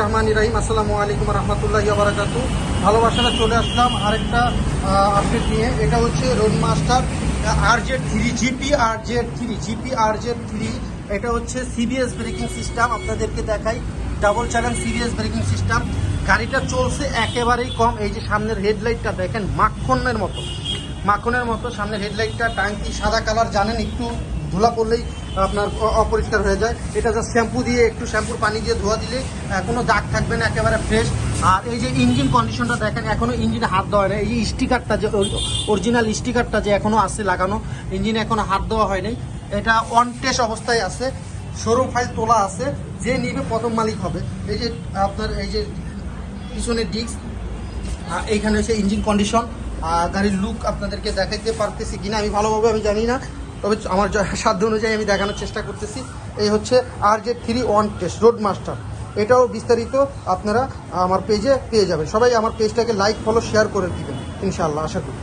রহমান ইরাহিম, আসসালামু আলাইকুম রহমতুল্লাহ বারাকাতু ভালোবাসাটা চলে আসলাম আরেকটা আপডেট নিয়ে। এটা হচ্ছে road master R Z three GP R Z three GP R Z three এটা হচ্ছে সিবিএস ব্রেকিং সিস্টেম আপনাদেরকে দেখাই double channel CBS braking system গাড়িটা চলছে একেবারেই কম, এই যে সামনের হেডলাইটটা দেখেন, মাখনের মতো। মাখনের মতো, সামনের হেডলাইটটা টাঙ্কি সাদা কালার জানেন একটু ধুলা পড়লেই আপনার অপরিষ্কার হয়ে যায়। এটা জাস্ট শ্যাম্পু দিয়ে, একটু শ্যাম্পুর পানি দিয়ে ধোয়া দিলে কোনো দাগ থাকবে না, একেবারে ফ্রেশ আর এই যে ইঞ্জিন কন্ডিশনটা দেখেন এখনও ইঞ্জিনে হাত দেওয়া হয় না এই যে স্টিকারটা যে অরিজিনাল স্টিকারটা যে এখনও আছে লাগানো ইঞ্জিনে এখনও হাত দেওয়া হয় নাই এটা অন টেস্ট অবস্থায় আছে শোরুম ফাইল তোলা আছে, যে নিবে প্রথম মালিক হবে। এই যে আপনার, এই যে পিছনের ডিস্ক এইখানে হচ্ছে ইঞ্জিন কন্ডিশন আর গাড়ির লুক আপনাদেরকে দেখাইতে পারতেছি কিনা, আমি ভালোভাবে আমি জানি না। তবে আমার সাধ্য অনুযায়ী আমি দেখানোর চেষ্টা করতেছি, এই হচ্ছে আর যে three one test road master এটাও বিস্তারিত আপনারা আমার পেজে পেয়ে যাবেন। সবাই আমার পেজটাকে লাইক ফলো শেয়ার করে দিবেন, ইনশাআল্লাহ, আশা করি।